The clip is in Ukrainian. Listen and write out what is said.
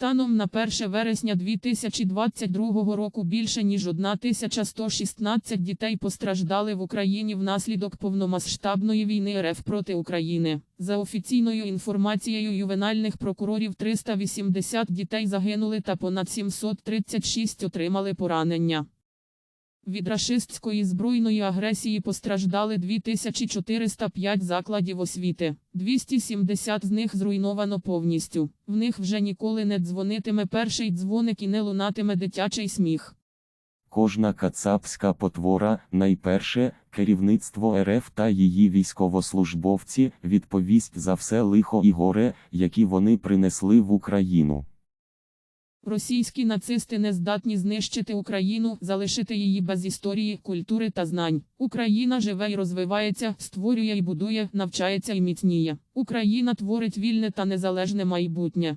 Станом на 1 вересня 2022 року більше ніж 1116 дітей постраждали в Україні внаслідок повномасштабної війни РФ проти України. За офіційною інформацією ювенальних прокурорів 380 дітей загинули та понад 736 отримали поранення. Від рашистської збройної агресії постраждали 2405 закладів освіти. 270 з них зруйновано повністю. В них вже ніколи не дзвонитиме перший дзвоник і не лунатиме дитячий сміх. Кожна кацапська потвора, найперше, керівництво РФ та її військовослужбовці відповість за все лихо і горе, які вони принесли в Україну. Російські нацисти не здатні знищити Україну, залишити її без історії, культури та знань. Україна живе і розвивається, створює і будує, навчається і міцніє. Україна творить вільне та незалежне майбутнє.